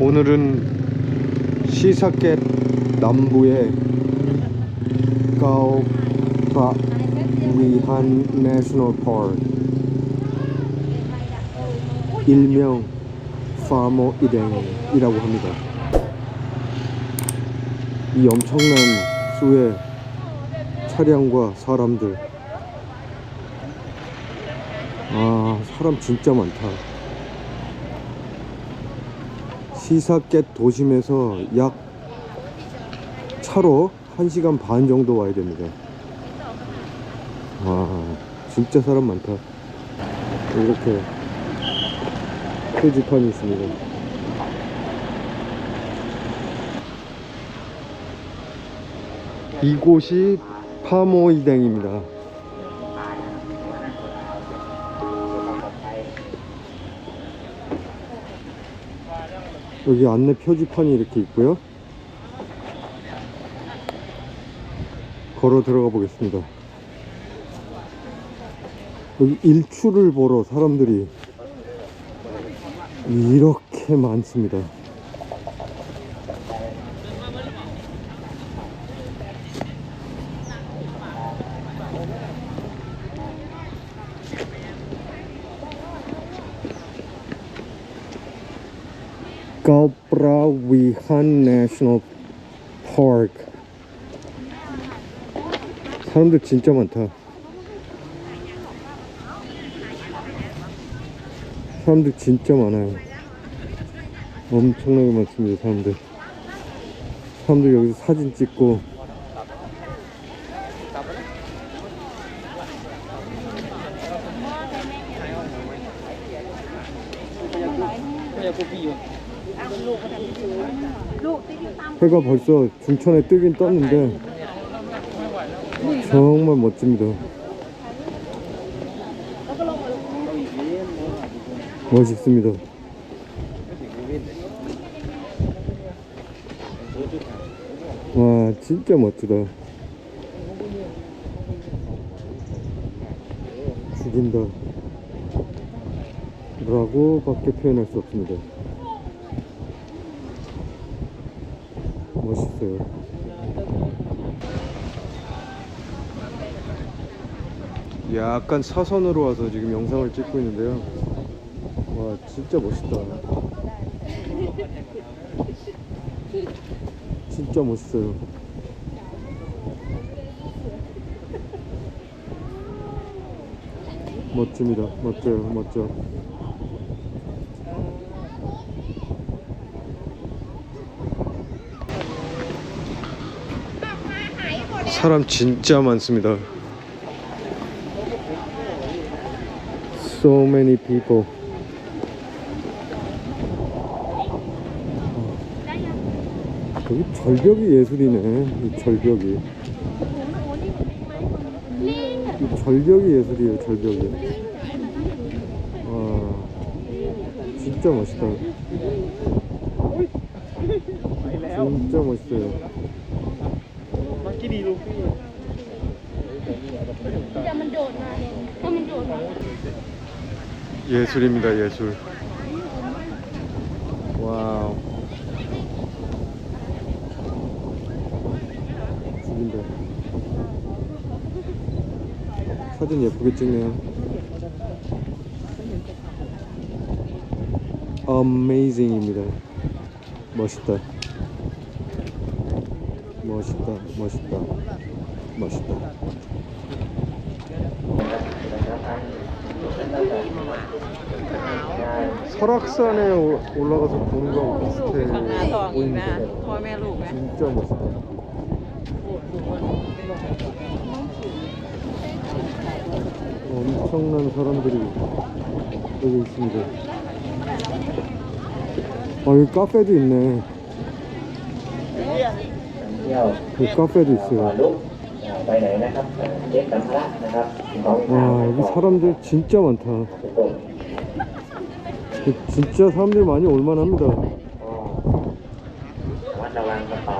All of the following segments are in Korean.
오늘은 시사켓 남부의 가오바 위한 내셔널 파크 일명 파머 이댕이라고 합니다. 이 엄청난 수의 차량과 사람들 아 사람 진짜 많다. 시사켓 도심에서 약 차로 1시간 반 정도 와야 됩니다. 와, 진짜 사람 많다. 이렇게 표지판이 있습니다. 이곳이 파모이댕입니다. 여기 안내 표지판이 이렇게 있고요. 걸어 들어가 보겠습니다. 여기 일출을 보러 사람들이 이렇게 많습니다. 가브라위한 내셔널 파크 사람들 진짜 많다. 사람들 진짜 많아요. 엄청나게 많습니다 사람들. 사람들 여기서 사진 찍고 해가 벌써 중천에 뜨긴 떴는데 정말 멋집니다. 멋있습니다. 와 진짜 멋지다. 죽인다. 라고 밖에 표현할 수 없습니다. 멋 있어요. 약간 사선으로 와서 지금 영상을 찍고 있는데요. 와, 진짜 멋있다. 진짜 멋있어요. 멋집니다. 멋져요, 멋져. 사람 진짜 많습니다. So many people. 여기 절벽이 예술이네. 이 절벽이. 이 절벽이 예술이에요. 절벽이. 와, 진짜 멋있다. 진짜 멋있어요. จะมันโดดมาเนี่ยถ้ามันโดดมา 예술입니다 예술 와우 죽인다 사진 예쁘게 찍네요 Amazing입니다 멋있다 멋있다 멋있다 멋있다. 설악산에 올라가서 보는 거랑 비슷해 보이는데. 진짜 멋있다. 엄청난 사람들이 여기 있습니다. 아 여기 카페도 있네. ที่ยว 여기 카페도 ก่อน 있어요 ลุกไปไหนนะครับเช็คสัมภาระนะครับของ 와 여기 사람들 진짜 많다 ทุกคน 그 진짜 사람들 많이 올만합니다 ก็ระมัดระวังกระเป๋า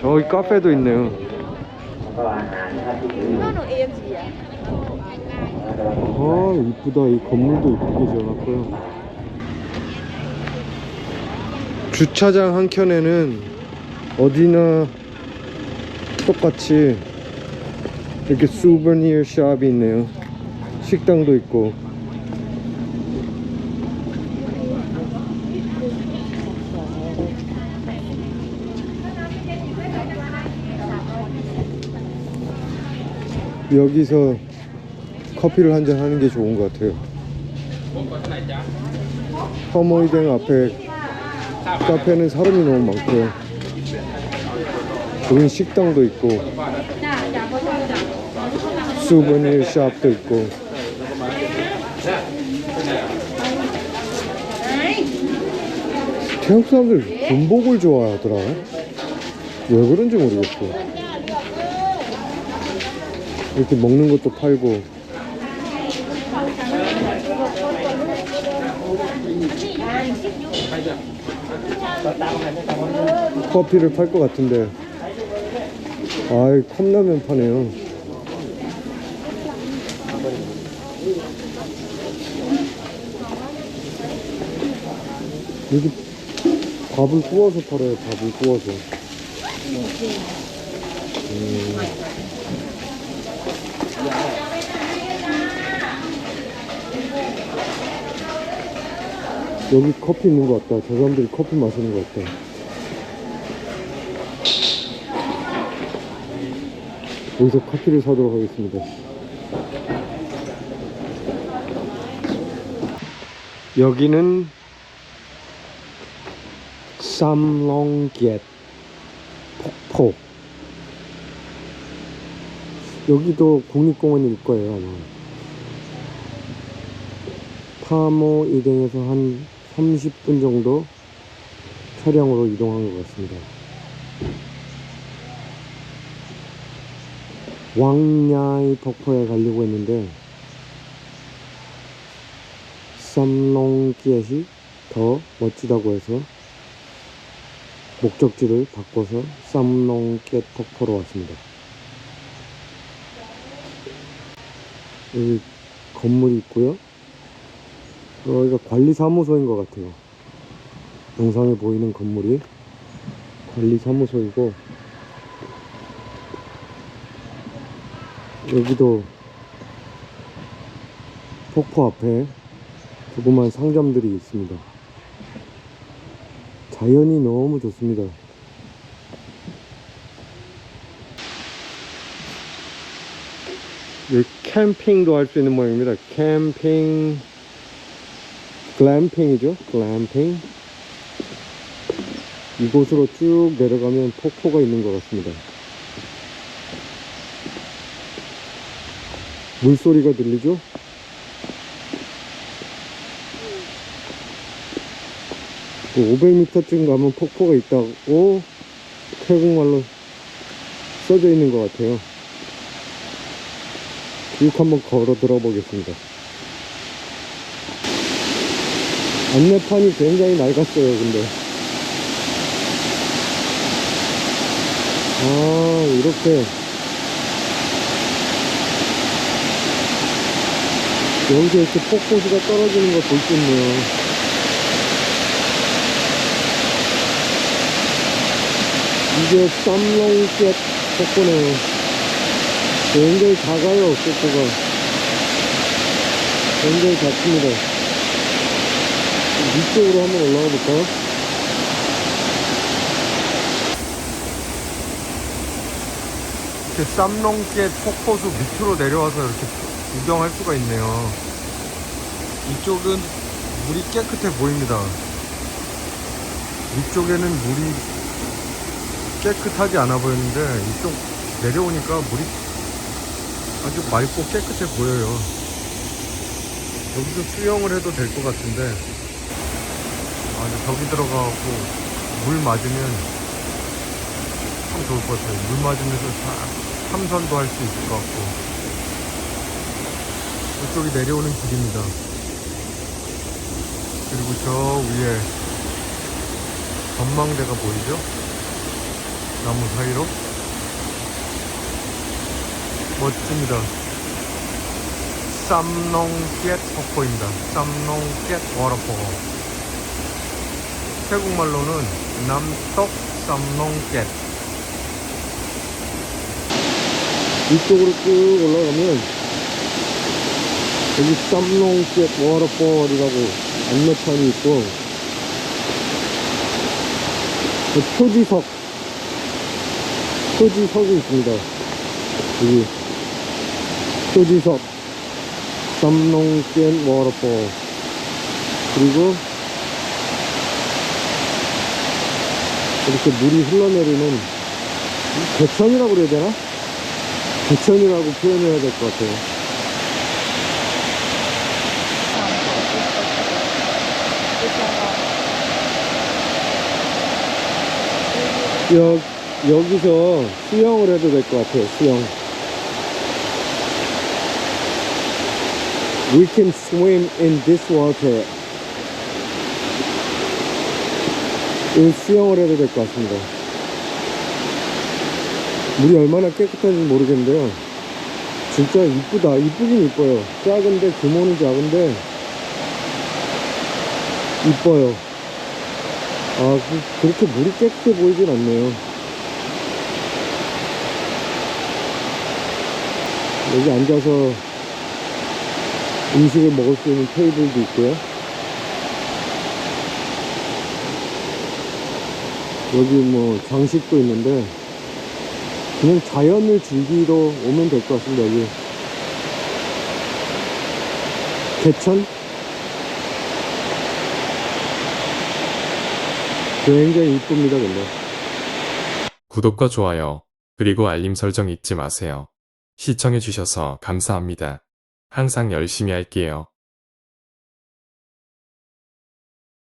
저기 카페도 있네요 แล้วก็อาหารนะครับที่ถือ พ่อหนูเอ็มเสีย ระวัง 아 이쁘다 이 건물도 이쁘게 지어놨고요 주차장 한 켠에는 어디나 똑같이 이렇게 수버니어 샵이 있네요. 식당도 있고. 여기서 커피를 한잔 하는 게 좋은 것 같아요. 허머이댕 앞에 카페는 사람이 너무 많고요. 여기 식당도 있고, 수버니어 샵도 있고. 태국 사람들 군복을 좋아하더라. 왜 그런지 모르겠어. 이렇게 먹는 것도 팔고. 커피를 팔 것 같은데. 아이, 컵라면 파네요. 여기 밥을 구워서 팔아요, 밥을 구워서. 음. 여기 커피 있는 것 같다. 저 사람들이 커피 마시는 것 같다. 여기서 커피를 사도록 하겠습니다. 여기는 삼롱겟 폭포. 여기도 국립공원일 거예요, 아마. 파모 이동에서 한 30분 정도 차량으로 이동한 것 같습니다. 왕야이 폭포에 가려고 했는데 썸롱기엣이 더 멋지다고 해서 목적지를 바꿔서 썸롱기엣 폭포로 왔습니다. 여기 건물이 있고요. 여기가 관리사무소인 것 같아요. 영상에 보이는 건물이 관리사무소이고 여기도 폭포 앞에 조그만 상점들이 있습니다. 자연이 너무 좋습니다. 캠핑도 할 수 있는 모양입니다. 캠핑 글램핑이죠. 글램핑. 이곳으로 쭉 내려가면 폭포가 있는 것 같습니다. 물소리가 들리죠? 그 500m쯤 가면 폭포가 있다고 태국말로 써져 있는 것 같아요. 쭉 한번 걸어 들어 보겠습니다. 안내판이 굉장히 낡았어요, 근데. 아, 이렇게. 여기서 이렇게 폭포수가 떨어지는 거볼수 있네요. 이게 쌈롱셋 폭포네요. 굉장히 작아요, 폭포가. 굉장히 작습니다. 위쪽으로 한번 올라가 볼까요? 이렇게 쌈롱깨 폭포수 밑으로 내려와서 이렇게 구경할 수가 있네요. 이쪽은 물이 깨끗해 보입니다. 위쪽에는 물이 깨끗하지 않아 보였는데 이쪽 내려오니까 물이 아주 맑고 깨끗해 보여요. 여기서 수영을 해도 될 것 같은데 아, 근데 저기 들어가고 물 맞으면 참 좋을 것 같아요. 물 맞으면서 참- 참선도 할 수 있을 것 같고. 이쪽이 내려오는 길입니다. 그리고 저 위에 전망대가 보이죠? 나무 사이로. 멋집니다. 쌈농겟 폭포입니다. 쌈농겟 워터포. 태국말로는 남떡 쌈농겟 이쪽으로 쭉 올라가면 여기 쌈농겟 워터폴이라고 안내판이 있고 그 표지석 표지석이 있습니다 여기 표지석 쌈농겟 워터폴 그리고 이렇게 물이 흘러내리는 개천이라고 그래야 되나? 개천이라고 표현해야 될 것 같아요. 여, 여기서 수영을 해도 될 것 같아요, 수영. We can swim in this water. 이 수영을 해도 될 것 같습니다. 물이 얼마나 깨끗한지 모르겠는데요. 진짜 이쁘다. 이쁘긴 이뻐요. 작은데, 규모는 작은데, 이뻐요. 아, 그- 그렇게 물이 깨끗해 보이진 않네요. 여기 앉아서 음식을 먹을 수 있는 테이블도 있고요. 여기 뭐 장식도 있는데 그냥 자연을 즐기러 오면 될 것 같습니다 여기 개천 굉장히 이쁩니다 근데 구독과 좋아요, 그리고 알림 설정 잊지 마세요. 시청해주셔서 감사합니다. 항상 열심히 할게요.